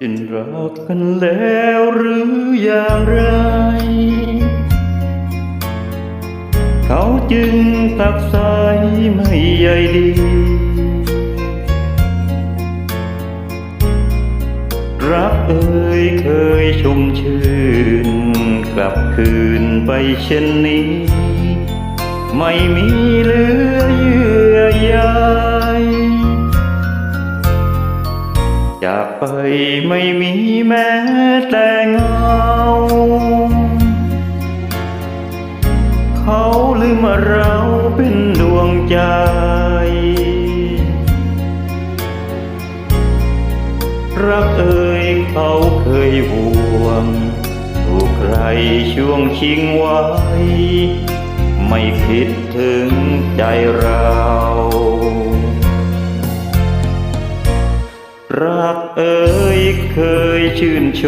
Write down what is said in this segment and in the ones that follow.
เป็นรักกันแล้วหรืออย่างไร เขาจึงตักใสไม่ใยดี รักเอ่ยเคยชุ่มชื่น กลับคืนไปเช่นนี้ ไม่มีเหลือ ไปไม่มีแม้แต่เงา เขาลืมเราเป็นดวงใจ รักเอ่ยเขาเคยห่วงถูกใครช่วงชิงไว้ ไม่คิดถึงใจเรา รักเอ่ยเคยชื่นช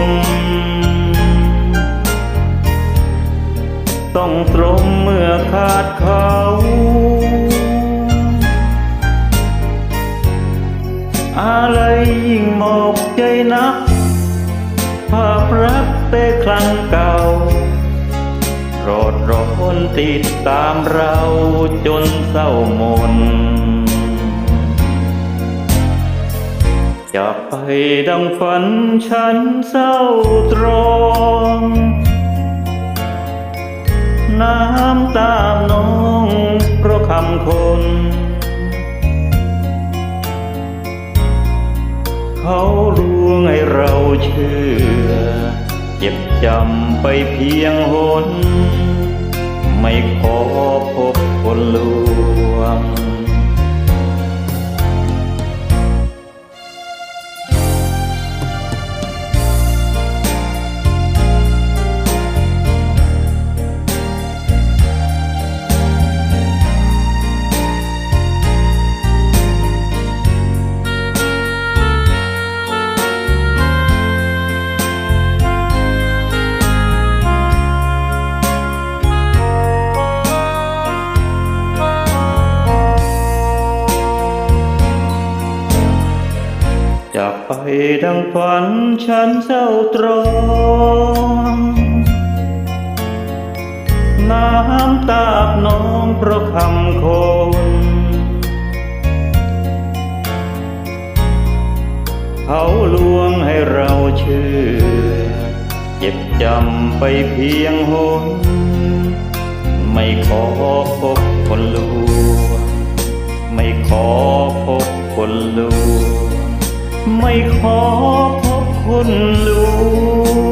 ม ต้องตรมเมื่อขาดเขา อะไรยิ่งหมอกใจนัก ภาพรักแต่ครั้งเก่ารอดรอนติดตามเราจนเศร้ามน จาไปดังฝันฉันเศร้าตรองน้ำตามน้องเพราะคำคน เขาลวงให้เราเชื่อ เจ็บจำไปเพียงหน ไม่ขอพบคนลวง ไปดังฝันฉันเศร้าตรองน้ำตาบน้องเพราะคำคนเขาลวงให้เราเชื่อ เจ็บจำไปเพียงหนไม่ขอพบคนลวง ไม่ขอพบคนลวง ไม่ขอพบคนรู้